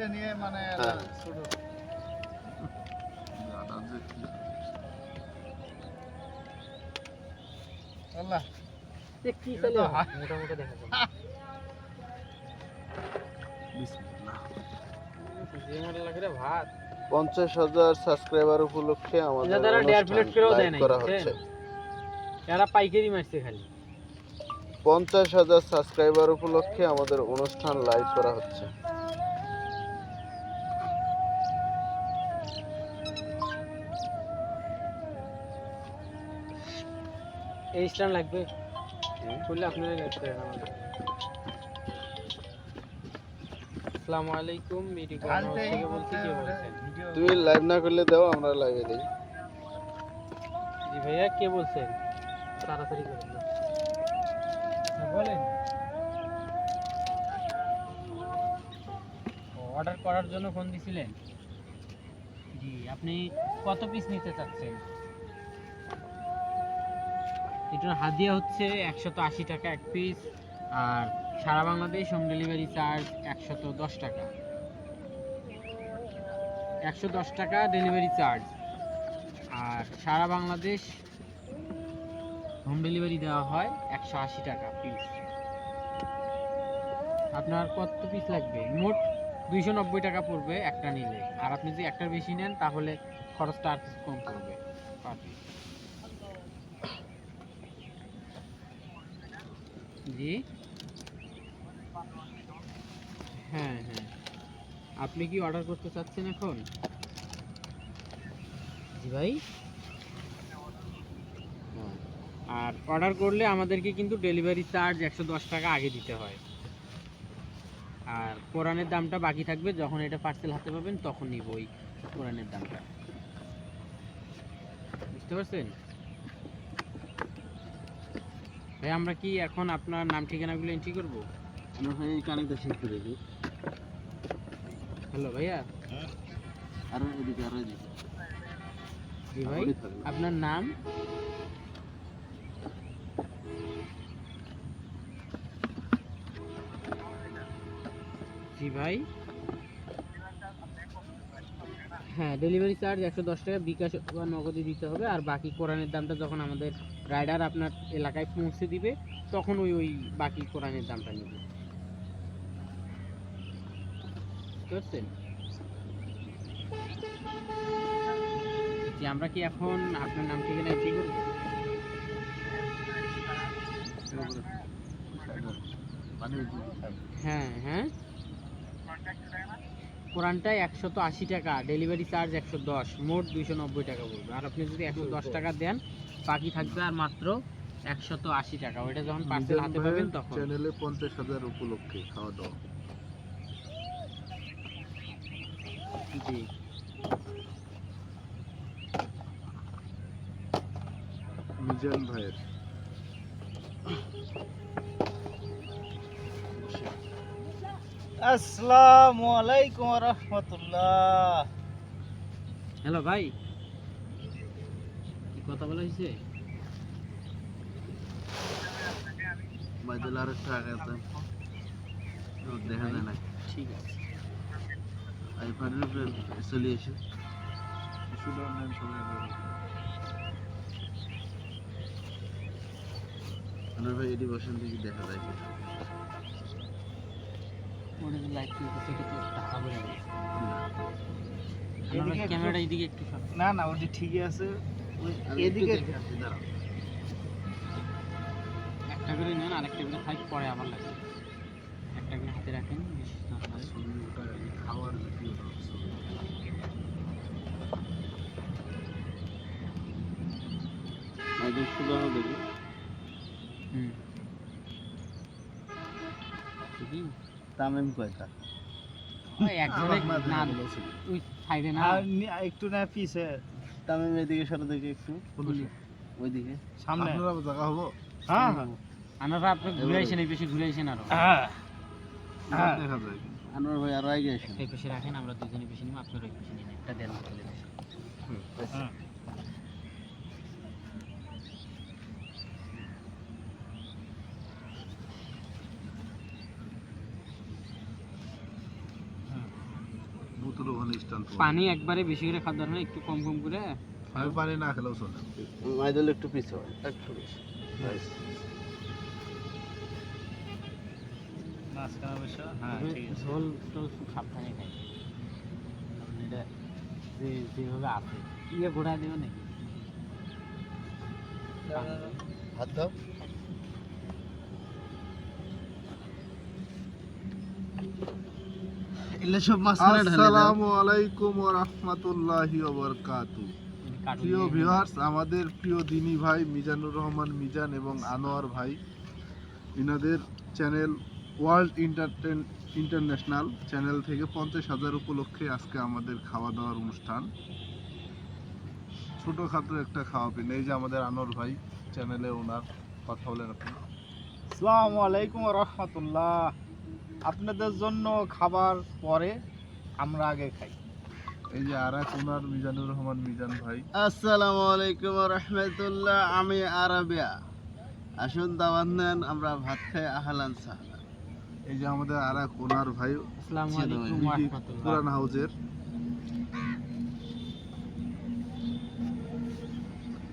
দেখলে নিয়ে মানে হ্যাঁ। ছোট আল্লাহ। কি মোটামুটি দেখা যাবে ভাত পঞ্চাশ হাজার সাবস্ক্রাইবার উপলক্ষে আমাদের প্লেট করেও দেয় এরা পাইকারি মারছে খালি। পঞ্চাশ হাজার সাবস্ক্রাইবার উপলক্ষে আমাদের অনুষ্ঠান লাইভ করা হচ্ছে। এই স্ট্যান্ড লাগবে খুললে আপনারা আমাদের। আসসালামু আলাইকুম থেকে বলছি কে বলছেন? তুমি লাইভ না করলে দাও আমরা লাইভে দিই। জি ভাইয়া কে বলছেন? তাড়াতাড়ি করেন না। হ্যাঁ, বলেন। অর্ডার করার জন্য ফোন দিছিলেন? জি আপনি কত পিস নিতে চাচ্ছেন? এটার হাদিয়া হচ্ছে একশত আশি টাকা এক পিস আর সারা বাংলাদেশ হোম ডেলিভারি চার্জ একশত দশ টাকা। একশো দশ টাকা ডেলিভারি চার্জ আর সারা বাংলাদেশ হোম ডেলিভারি দেওয়া হয় একশো আশি টাকা পিস আপনার কত পিস লাগবে? মোট দুইশো নব্বই টাকা পড়বে একটা নিলে। আর আপনি যদি একটার বেশি নেন, তাহলে খরচটা আর কম পড়বে। per piece। জি। হ্যাঁ হ্যাঁ। আপনি কি অর্ডার করতে চাচ্ছেন এখন? জি ভাই। আর অর্ডার করলে আমাদেরকে কিন্তু ডেলিভারি চার্জ একশো দশ টাকা আগে দিতে হয়। আর কোরআনের দামটা বাকি থাকবে, যখন এটা পার্সেল হাতে পাবেন, তখন নিব ওই কোরআনের দামটা। বুঝতে পারছেন? ভাই আমরা কি এখন আপনার নাম ঠিকানাগুলো এন্ট্রি করব? আমরা ভাই কানেক্টটা শেষ করে দিই হ্যালো ভাইয়া? আর এদিকে আর এদিকে। জি ভাই আপনার নাম? জি ভাই। হ্যাঁ ডেলিভারি চার্জ একশো দশ টাকা বিকাশ বা নগদে দিতে হবে। আর বাকি কোরআনের দামটা যখন আমাদের রাইডার আপনার এলাকায় পৌঁছে দিবে তখন ওই ওই বাকি কোরআনের দামটা নেবে। বুঝতে পারছেন? জি আমরা কি এখন আপনার নাম ঠিকানা এন্ট্রি করব? হ্যাঁ হ্যাঁ। কোরআনটায় একশত আশি টাকা ডেলিভারি চার্জ একশো দশ মোট দুইশো নব্বই টাকা পড়বে। আর আপনি যদি একশো দশ। টাকা দেন বাকি থাকবে আর মাত্র একশত আশি টাকা। ওইটা যখন পার্সেল হাতে পাবেন তখন। চ্যানেলে পঞ্চাশ হাজার উপলক্ষে খাওয়া দাওয়া। জি। মিজান ভাইয়ের। আসসালামু আলাইকুম রাহমাতুল্লাহ। হ্যালো ভাই। কথা বলা হয়েছে? বাইদুল আর একটা আগে দেখা যায় না। ঠিক আছে। আইফানের চলে এসে আনোয়ার ভাই এটি বসেন দেখি দেখা যায় কিনা। ওটা যে লাইট তো টাকা এদিকে একটু- ক্যামেরাটা এইদিকে একটু না না ওটি ঠিকই আছে এদিকে। একটা করে নেন আরেকটা করে খাই পরে আবার লাগবে একটা করে হাতে রাখেন খাওয়ার তামিম কয়টা একজনে ওই সাইডে না। একটু না পিছে তামিম এদিকে সরে দেখি একটু। ওইদিকে। সামনে। জায়গা হব? হ্যাঁ। হ্যাঁ আমরা আপনি ঘুরে আসেন এই পেশে ঘুরে আসেন আরও। হ্যাঁ। হ্যাঁ। দেখা যায়। আনোয়ার ভাই আরও আগে আসেন। এই পেশে রাখেন আমরা দুজনে পেশে নিব আপনার ওই পেশে নিন। একটা দেন। হ্যাঁ। স্ট্যান্ড পানি একবারে বেশি করে খাওয়া দরকার একটু কম কম করে। আমি পানি না খেলেও চলে। মাইদুল একটু পিছু হয়, একটু হ্যাঁ। ঠিক আছে। ঝোল টোল সাবধানে খাই। এটা যে যেভাবে আছে ইয়ে ঘোরা দেবে নাকি? হাত দাও। এলে সব মাঝখানে ঢালে আসসালামু আলাইকুম ওয়া রাহমাতুল্লাহি ওয়া বারাকাতু প্রিয় ভিউয়ার্স আমাদের প্রিয় দিনী ভাই মিজানুর রহমান মিজান এবং আনোয়ার ভাই ইনাদের channel world entertain international channel থেকে পঞ্চাশ হাজার উপলক্ষে আজকে আমাদের খাওয়া দাওয়ার অনুষ্ঠান। ছোটোখাটো একটা খাওয়া পিন। এই যে আমাদের আনোয়ার ভাই চ্যানেলে ওনার কথা বলেন আপনি। আসসালামু আলাইকুম রহমতুল্লাহ আপনাদের জন্য খাবার পরে আমরা আগে খাই। এই যে আর এক ওনার মিজানুর রহমান মিজান ভাই। আসসালামু আলাইকুম রহমতুল্লাহ। আমি আরাবিয়া। আসুন দাওয়াত নেন আমরা ভাত খাই আহলান সাহলান। এই যে আমাদের আর এক ওনার ভাই আসসালামু আলাইকুম ওয়া পুরান হাউজের।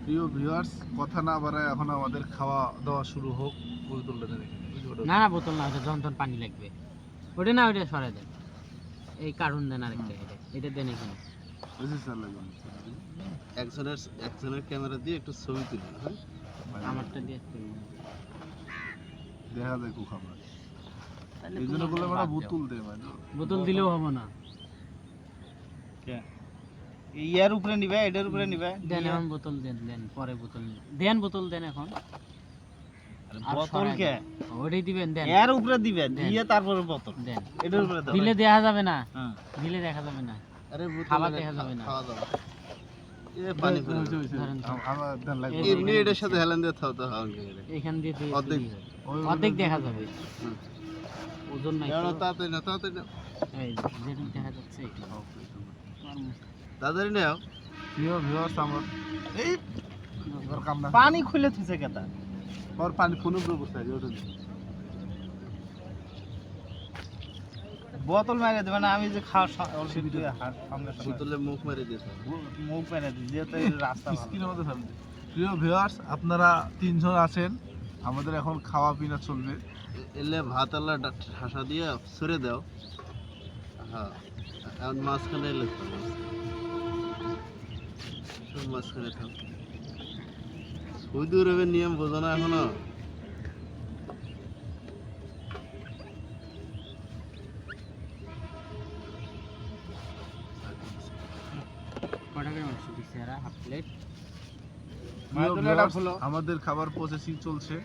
প্রিয় ভিউয়ার্স কথা না বাড়ায় এখন আমাদের খাওয়া দাওয়া শুরু হোক ওই যে ওটা- না না বোতল না ওটা যন্ত্রণ পানি লাগবে। ওটা না ওটা সরাই দেন। এই কার্টুন দেন আরেকটা এটা এটা দেন এখানে। একজনের একজনের ক্যামেরা দিয়ে একটু ছবি তুলি হ্যাঁ? আমারটা দিয়ে দেখা যায় খুব খাবার তাহলে এই জন্য বলে বোতল দে মানে বোতল দিলেও হবে না। ইয়ার উপরে নিবে এটার উপরে নিবে। দেন এখন বোতল দেন দেন পরে বোতল দেন বোতল দেন এখন। আর বোতল সরাই কে? দেন। ওটাই দিবেন দেন। এর উপরে দিবে দিয়ে তারপরে বোতল। দেন। এটার উপরে দিলে দেখা যাবে না। হ্যাঁ। দিলে দেখা যাবে না। আরে খাবার দেখা যাবে না। খাওয়া দাওয়া পানি পড়ে হয়েছে, গেল। হয়েছে। ধরেন। তো। আম- আমার দেন লাগবে। এই- এমনি এটার সাথে হেলান দিয়ে থাও তো এখান দিয়ে দিয়ে অর্ধেক। দিলেই হবে। ওই- অর্ধেক দেখা যাবে। ওজন নাই না, না, তো। তাড়াতাড়ি না তাড়াতাড়ি না এই দেখা যাচ্ছে তাড়াতাড়ি নাও। প্রিয় ভিউয়ার্স আমার এই! এবার কাম না পানি খুলে থুছে কেতা বসে আছে ওটা দিন। বোতল মেরে দেবে না আমি যে খাওয়ার বোতলে মুখ মেরে মুখ মেরে যেহেতু রাস্তা স্ক্রিনের মধ্যে ফেলবে প্রিয় ভিউয়ার্স আপনারা তিনজন আছেন আমাদের এখন খাওয়া পিনা চলবে। এলে ভাত আল্লাহ ঠাসা দিয়ে সরে দাও হ্যাঁ এখন মাঝখানে এলে মাঝখানে থাক সৌদি আরবের নিয়ম বোঝো না এখনও। আমাদের খাবার প্রসেসিং চলছে।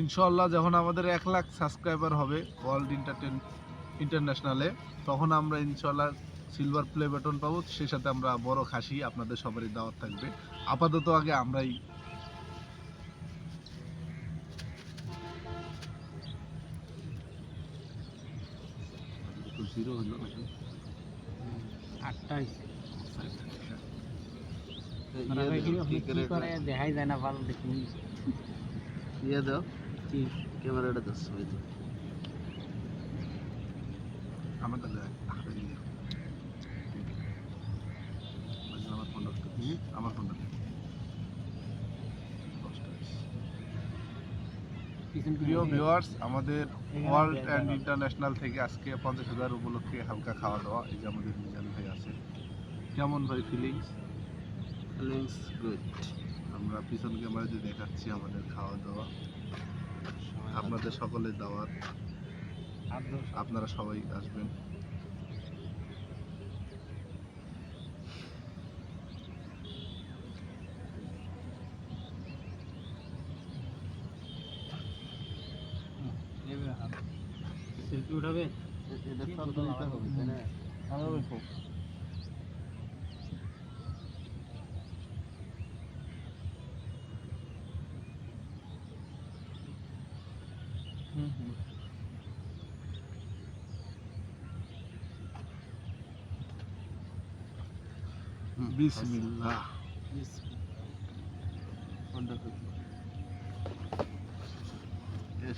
ইনশাল্লাহ যখন আমাদের এক লাখ সাবস্ক্রাইবার হবে ওয়ার্ল্ড ইন্টারটেন ইন্টারন্যাশনালে তখন আমরা ইনশাল্লাহ সিলভার প্লে বাটন পাবো সেই সাথে আমরা বড় খাসি আপনাদের সবারই দাওয়াত থাকবে। আপাতত আগে আমরাই জিরো হলো আটটা হয়েছে এই মানে ইয়ে দেখাই যায় না ভালো দেখুন। ইয়ে দাও ক্যামেরাটা ছবি দাও আমার তাহলে হাতে নিয়ে যাও। বলছিলাম আমার ফোনটা একটু দিই। আমার ফোনটা দিই। দশটা হয়েছে। পিছন প্রিয় ভিউয়ার্স আমাদের ওয়ার্ল্ড অ্যান্ড ইন্টারন্যাশনাল থেকে আজকে পঞ্চাশ হাজার উপলক্ষে হালকা খাওয়া দাওয়া। এই যে আমাদের মিজান ভাই আছে। কেমন ভাই ফিলিংস ফিলিংস গুড আমরা পিছন ক্যামেরা দিয়ে দেখাচ্ছি আমাদের খাওয়া দাওয়া। আপনাদের সকলের দাওয়াত। আপনারা সবাই আসবেন। উঠাবে? এটা সব দিতে হবে তাই না? ভালো খুব। হুম, হুম। বিসমিল্লাহ।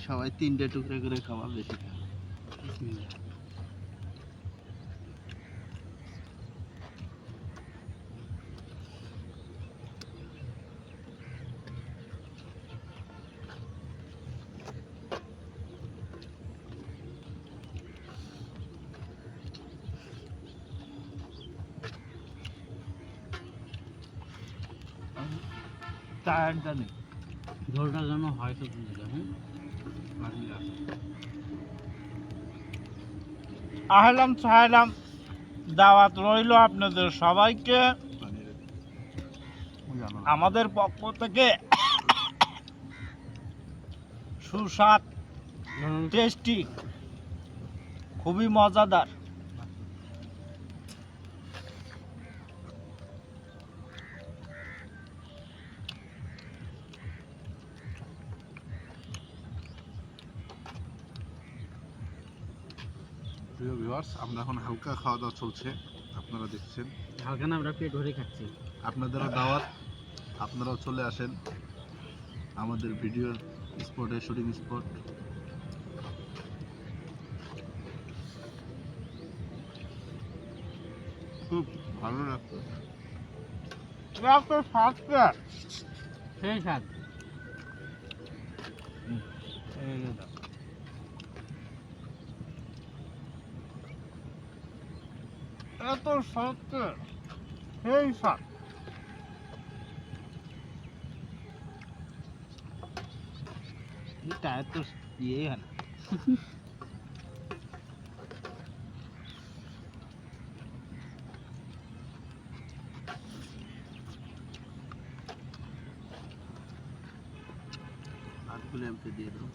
সবাই তিনটে টুকরো করে খাওয়া বেশি। টায়ার জানে ঝোলটা যেন হয় তো হ্যাঁ? আহলাম সাহেলাম দাওয়াত রইল আপনাদের সবাইকে। আমাদের পক্ষ থেকে সুস্বাদ টেস্টি খুবই মজাদার ভিউয়ার্স আমরা এখন হালকা খাওয়া দাওয়া চলছে। আপনারা দেখছেন। হালকা না আমরা পেট ভরে খাচ্ছি। আপনাদেরও দাওয়াত আপনারাও চলে আসেন। আমাদের ভিডিও স্পটে শুটিং স্পট। খুব ভালো লাগতো সেই স্বাদ। এত স্বাদটা সেই স্বাদ টায়ার তো ইয়ে হয় না হাতগুলো এমপি দিয়ে দাও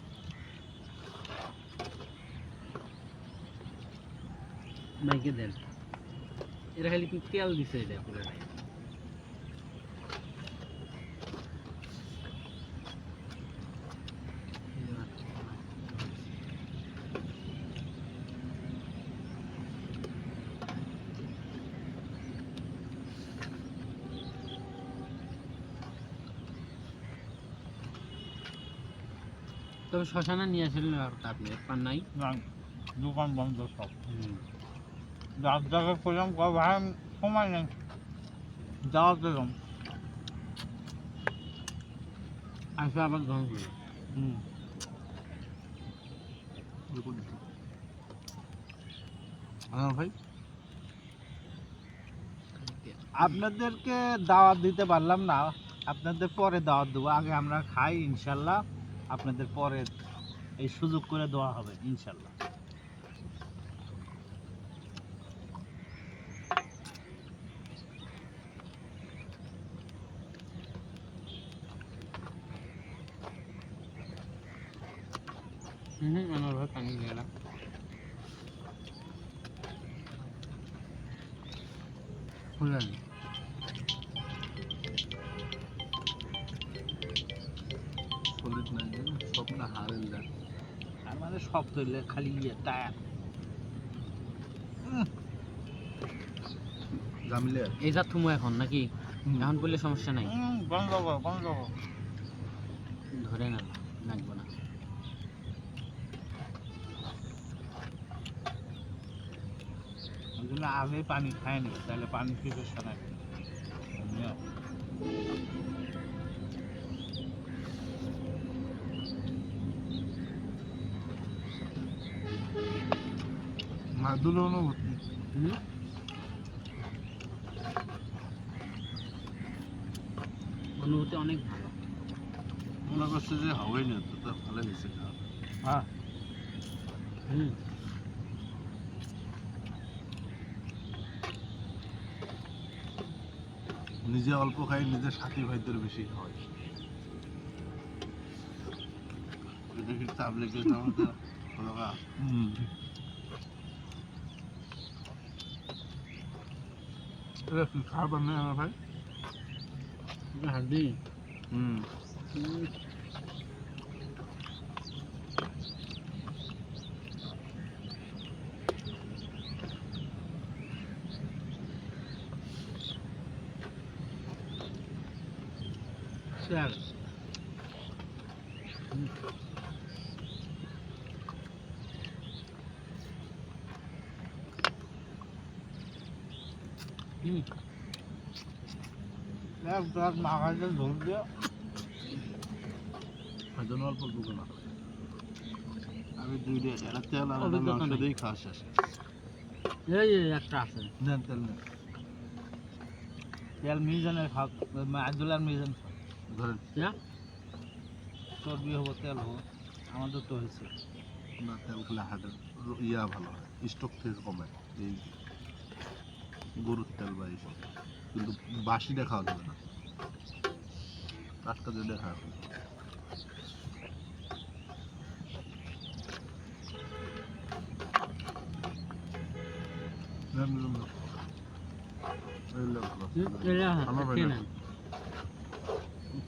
মাইকে দেন এটা খালি তেল দিছে এটা পুরো। তবে শ্মশানে নিয়ে আসলে আপনি পান নাই? না, দোকান বন্ধ সব। যার জায়গায় সময় নেই। যাওয়া দিলাম আসবে আবার গ্রহণ হুম। ভাই। আপনাদেরকে দাওয়াত দিতে পারলাম না। আপনাদের পরে দাওয়াত দেবো। আগে আমরা খাই, ইনশাল্লাহ। আপনাদের পরে এই সুযোগ করে দেওয়া হবে, ইনশাল্লাহ। ভাই পানি নিয়ে এলাম সলিড নাই সব না মানে সব তৈরি খালি ইয়ে টায়ার। জামিলে এই যা থুমো এখন নাকি? এখন করলে সমস্যা নাই। বন্ধ করো বন্ধ করো ধরে না লাগবে না ওই জন্য আগে পানি খায়নি তাহলে পানি খেতে শোনায় মাদুর অনুভূতি। হুম? অনুভূতি অনেক ভালো। মনে করছে যে হবেই না তো ভালো হয়েছে হ্যাঁ। হুম। নিজে অল্প খাই নিজের সাথী ভাইদের বেশি হয় কি খাবার নেই আমার ভাই? এটা হাড্ডি। হুম। হুম। স্যার হুম এক গ্লাস মাখাইতে ঝোল দিয়ে হয়তো অল্প দুটো না আমি দুইটা এরা তেল আর অভিজ্ঞতা মাংস নেই। দিয়েই খাওয়া শেষ এই এই একটা আছে নেন তেল ধরেন চর্বি হব তেল হব। আমাদের তো হয়েছে। না তেল খেলে হার্টের ইয়া ভালো হয় স্টক থেকে কমে। এই গরুর তেল বা এইসব। কিন্তু বাসিটা খাওয়া যাবে না। টাটকা যেটা খাওয়া যাবে। নেন, নেন,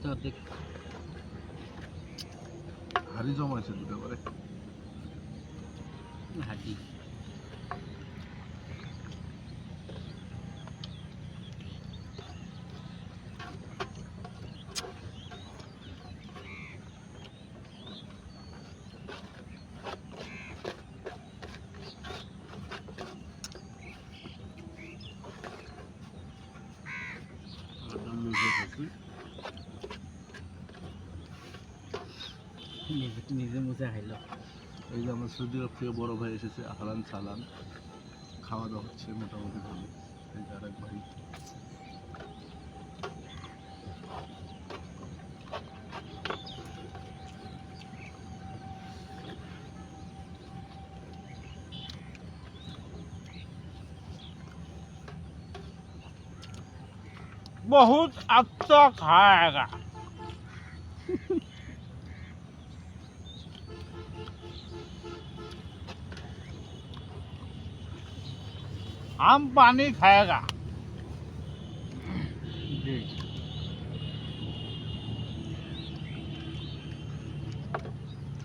নেন। এই লে ভালো। আমার ভাই না। হাড়ি জমাইছে দুটো করে হাড্ডি একদম মুখে নিজে নিজে মুছে খাইলো এই যে আমার সৌদি আরব থেকে বড় ভাই এসেছে আহলান সালান খাওয়া দাওয়া হচ্ছে মোটামুটি ভালো এই যে আরেক ভাই बहुत अच्छा खाएगा हम पानी खाएगा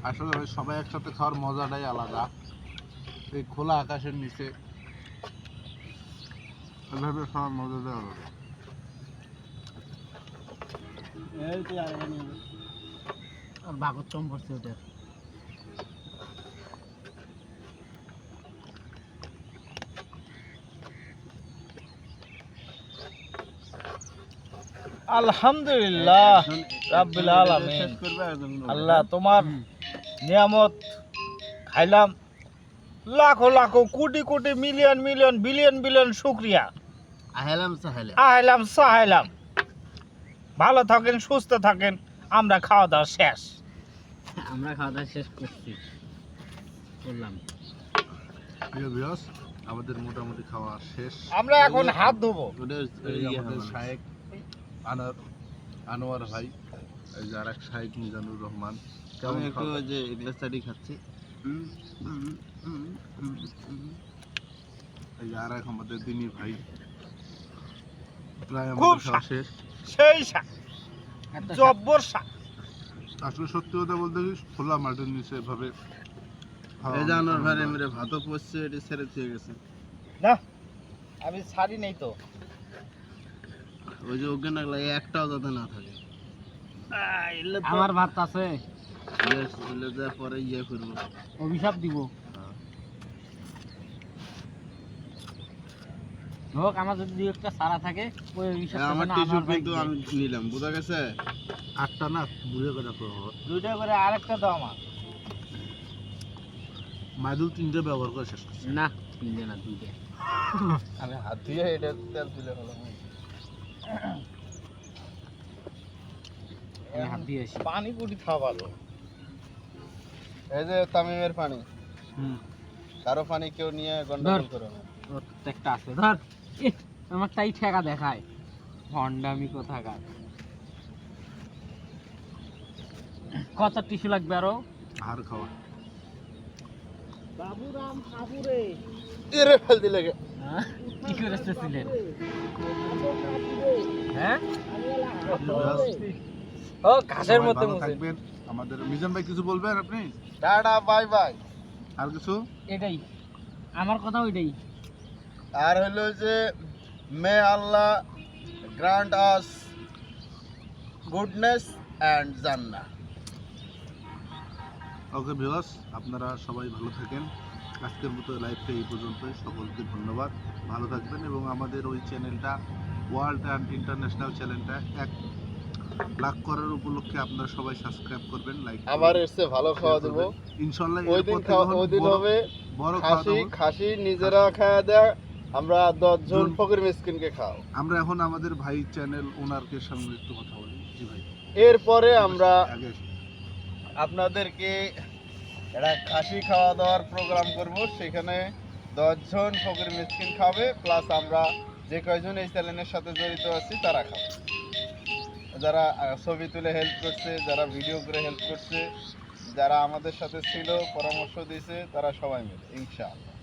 আসলে ভাই সবাই একসাথে খাওয়ার মজাটাই আলাদা এই খোলা আকাশের নিচে এভাবে খাওয়ার মজাটাই আলাদা আর বাগর চম পড়ছে ওটা আলহামদুলিল্লাহ রাব্বিল আলামিন। আল্লাহ তোমার নিয়ামত খাইলাম। লাখো লাখো crore crore million million billion billion শুক্রিয়া। আহেলাম সাহেলা আইলাম সাহাইলাম ভালো থাকেন সুস্থ থাকেন। আমরা খাওয়া দাওয়া শেষ। আমরা খাওয়া দাওয়া শেষ করছি। করলাম। প্রিয় ভিউয়ার্স আমাদের মোটামুটি খাওয়া শেষ। আমরা এখন হাত ধোবো। আমাদের হবে। শায়েক আনার আনোয়ার ভাই এই যে আর এক শায়েক মিজানুর রহমান। আমি কেমন একটু ওই যে গ্লাস চাটি খাচ্ছি। এই যে আর এক আমাদের দিনী ভাই। প্রায় খুব আমাদের শেষ। সেই শাক। জব্বর শাক। আসলে সত্যি কথা বলতে কি খোলা মাঠের নিচে এভাবে এই যে আনোয়ার ভাই। এমনি ভাতও পড়ছে এটি ছেড়ে দিয়ে গেছে। না আমি ছাড়ি নেই তো। ওই যে ওকে না লাগে একটাও যাতে না থাকে। আমার ভাত আছে। পরে ইয়ে করব। অভিশাপ দিব। হোক আমার যদি দুই একটা সারা থাকে ওই অভিশাপ আমার টিস্যু কিন্তু আমি নিলাম বোঝা গেছে? আটটা না বুড়ে করে দুইটা করে আরেকটা দাও আমার। মাইদুল তিনটে ব্যবহার করে শেষ না তিনটে না দুইটা। আমি হাত দিয়ে এটা তেল তুলে আসি পানি পুরি খাওয়া ভালো। এই যে তামিমের পানি। হুম। কারও পানি কেউ নিয়ে গন্ডগোল। করো না। ওর আছে ধর। আমার তাই ঠেকা দেখায়। ভন্ডামি কোথাকার। কত টিস্যু লাগবে আরও? আর খাওয়া। বাবুরাম কাপুরে এরে ফেল দিলে? কি করেছিলেন? হ্যাঁ? ও ঘাসের মধ্যে মুছে। থাকবেন। আমাদের মিজান ভাই কিছু বলবেন আপনি? Tata bye bye. আর কিছু? এটাই। আমার কথা ওইটাই। আর হলো যে may Allah grant us goodness and Jannah okay viewers আপনারা সবাই ভালো থাকেন। আজকের মতো লাইভটা এই পর্যন্তই। সকলকে ধন্যবাদ। ভালো থাকবেন এবং আমাদের ওই চ্যানেলটা ওয়ার্ল্ড অ্যান্ড ইন্টারন্যাশনাল চ্যানেলটা এক লাখ করার উপলক্ষে আপনারা সবাই সাবস্ক্রাইব করবেন লাইক আবার এসে ভালো খাওয়া দেবো। ইনশাল্লাহ ওই দিন ওই দিন হবে বড় খাসি খাসি নিজেরা খাওয়া দেয় আমরা দশ জন জন। ফকির মিসকিনকে খাও আমরা এখন আমাদের ভাই চ্যানেল ওনারকে সঙ্গে একটু কথা বলি। জি ভাই। এরপরে আমরা আপনাদেরকে একটা খাসি খাওয়া দাওয়ার প্রোগ্রাম করব। সেখানে দশজন ফকির মিসকিন খাবে প্লাস আমরা যে কয়জন এই চ্যানেলের সাথে জড়িত আছি তারা খাবে। যারা ছবি তুলে হেল্প করছে যারা ভিডিও করে হেল্প করছে যারা আমাদের সাথে ছিল পরামর্শ দিয়েছে তারা সবাই মিলে ইনশাআল্লাহ।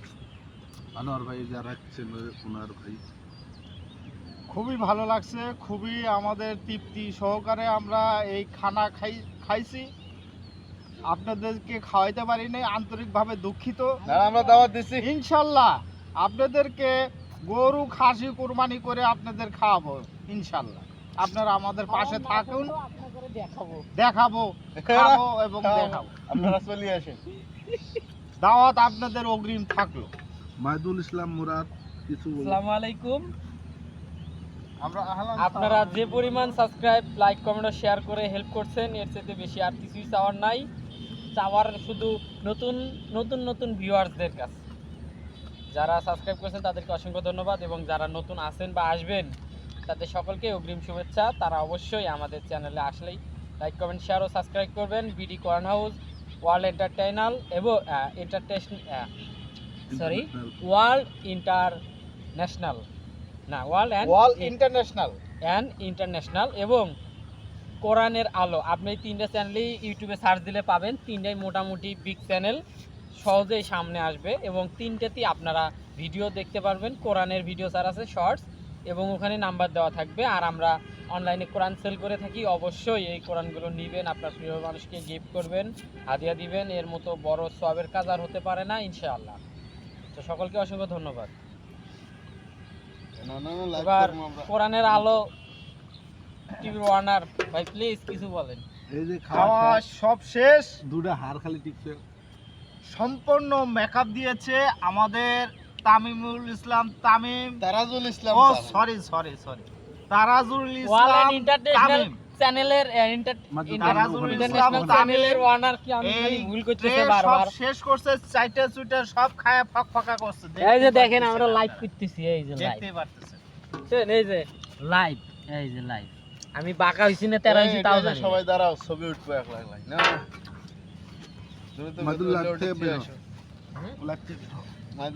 আনোয়ার ভাই যারা ছিল ওনার ভাই। খুবই ভালো লাগছে খুবই আমাদের তৃপ্তি সহকারে আমরা এই খানা খাই খাইছি। আপনাদেরকে খাওয়াইতে পারি নাই আন্তরিকভাবে দুঃখিত। আমরা দাওয়াত দিছি। ইনশাল্লাহ আপনাদেরকে গরু খাসি কুরবানি করে আপনাদের খাওয়াবো ইনশাল্লাহ। আপনারা আমাদের পাশে থাকুন দেখাবো খাব এবং দেখাবো। আপনারা চলে আসেন। দাওয়াত আপনাদের অগ্রিম থাকল। মাইদুল ইসলাম মুরাদ কিছু বলুন। আসসালামু আলাইকুম। আপনারা যে পরিমাণ সাবস্ক্রাইব লাইক কমেন্ট শেয়ার করে হেল্প করছেন এর চাইতে বেশি আর কিছুই চাওয়ার নাই। চাওয়ার শুধু নতুন নতুন নতুন ভিউয়ার্সদের কাছে। যারা সাবস্ক্রাইব করেছেন তাদেরকে অসংখ্য ধন্যবাদ এবং যারা নতুন আছেন বা আসবেন তাদের সকলকে অগ্রিম শুভেচ্ছা। তারা অবশ্যই আমাদের চ্যানেলে আসলেই লাইক কমেন্ট শেয়ার ও সাবস্ক্রাইব করবেন। বিডি কর্ন হাউস ওয়ার্ল্ড এন্টারটেইনাল এবং এন্টারটেশন সরি ওয়ার্ল্ড ইন্টারন্যাশনাল না world and wall international and international এবং কোরআনের আলো। আপনি এই তিনটা চ্যানেলই ইউটিউবে সার্চ দিলে পাবেন। তিনটাই মোটামুটি বিগ চ্যানেল সহজেই সামনে আসবে এবং তিনটাতেই আপনারা ভিডিও দেখতে পারবেন। কোরআনের ভিডিও স্যার আছে শর্টস এবং ওখানে নাম্বার দেওয়া থাকবে। আর আমরা অনলাইনে কোরআন সেল করে থাকি। অবশ্যই এই কোরআনগুলো নেবেন আপনার প্রিয় মানুষকে গিফট করবেন হাদিয়া দিবেন। এর মতো বড় সবের কাজ আর হতে পারে না ইনশাআল্লাহ। তো সকলকে অসংখ্য ধন্যবাদ। এবার কোরআনের আলো টিভি ওয়ার্নার ভাই প্লিজ কিছু বলেন। এই যে খাওয়া সব শেষ। দুটা হার খালি টিকছে। সম্পূর্ণ মেকআপ দিয়েছে আমাদের তামিমুল ইসলাম তামিম। তারাজুল ইসলাম ও sorry sorry sorry Tarajul Islam Tamim. চ্যানেলের তারাজুল ইসলাম চ্যানেলের ওয়ার্নার কি আমি খালি ভুল করতেছে বারবার। শেষ করছে চাইটা চুইটা সব খায়া ফক ফকা করছে। এই যে দেখেন আমরা লাইভ করতেছি এই যে লাইভ দেখতেই পারতেছেন। এই যে লাইভ এই যে লাইভ আমি বাঁকা হইছি না তেরা হইছি তাও জানি সবাই দাঁড়াও ছবি উঠবো এক লাখ লাখ না মাদুল বেরো।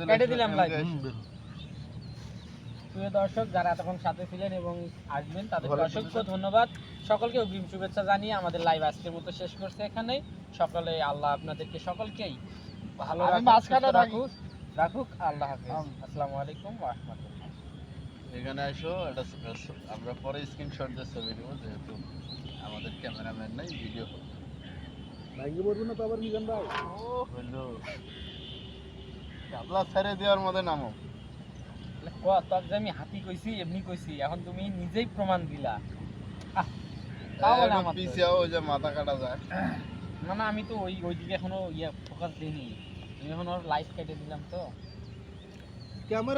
কেটে দিলাম প্রিয় দর্শক যারা এতক্ষণ সাথে ছিলেন এবং আসবেন তাদেরকে ভালো অসংখ্য ধন্যবাদ। সকলকে অগ্রিম শুভেচ্ছা জানিয়ে আমাদের লাইভ আজকের মতো শেষ করছে এখানে। সকলে আল্লাহ আপনাদেরকে সকলকেই ভালো রাখুক। রাখুক আল্লাহ হাফেজ। আসসালামু আলাইকুম ওয়া রাহমাতুল্লাহ। এখানে আসো এটা আমরা পরে স্ক্রিনশট দিয়ে ছবি নেব যেহেতু আমাদের ক্যামেরাম্যান নাই ভিডিও পড়ব না তো আবার মিজান ভাই হলো গাবলা ছেড়ে দেওয়ার মধ্যে নামো। যে আমি হাতি কইছি এমনি কইছি এখন তুমি নিজেই প্রমাণ দিলা। পিছিয়ে ওই যে মাথা কাটা যায়। না না আমি তো ওই ওইদিকে এখনও ইয়ে ফোকাস দিইনি। আমি এখন ওর লাইট কেটে দিলাম তো। ক্যামেরা